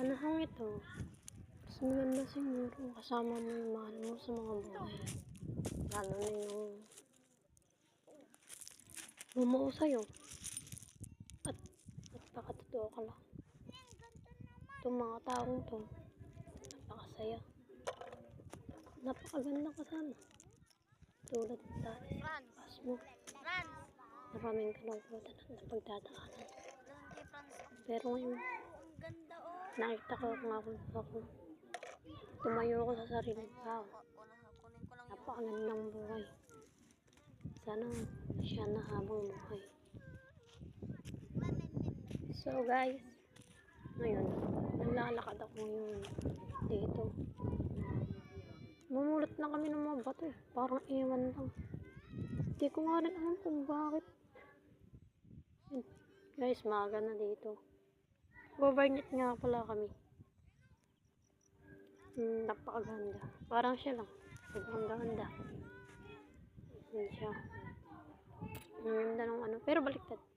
panahong ito, mas maganda siguro kasama mo yung mahal mo sa mga buhay. Lalo na yung bumuo sa'yo. At napakatotoo ka lang. Itong mga taong to, napakasaya. Napakaganda kasama. Tulad dati sa Franz. pas mo. Maraming kalungkutan at Franz. Pero ngayon. Nakita ko kung ako. Tumayo ako sa kunin ko lang yung... Napakagandang buhay. Sana siya na habang buhay. So guys, ngayon, naglalakad ako ngayon dito. Mamulot na kami ng mga bato eh. Parang iwan lang. Hindi ko nga rin alam kung bakit. Guys, maaga na dito. Overnight nga pala kami. Hmm, napakaganda. Parang siya lang. Sobrang ganda. Yun siya. Ang ganda ng ano. Pero baliktad.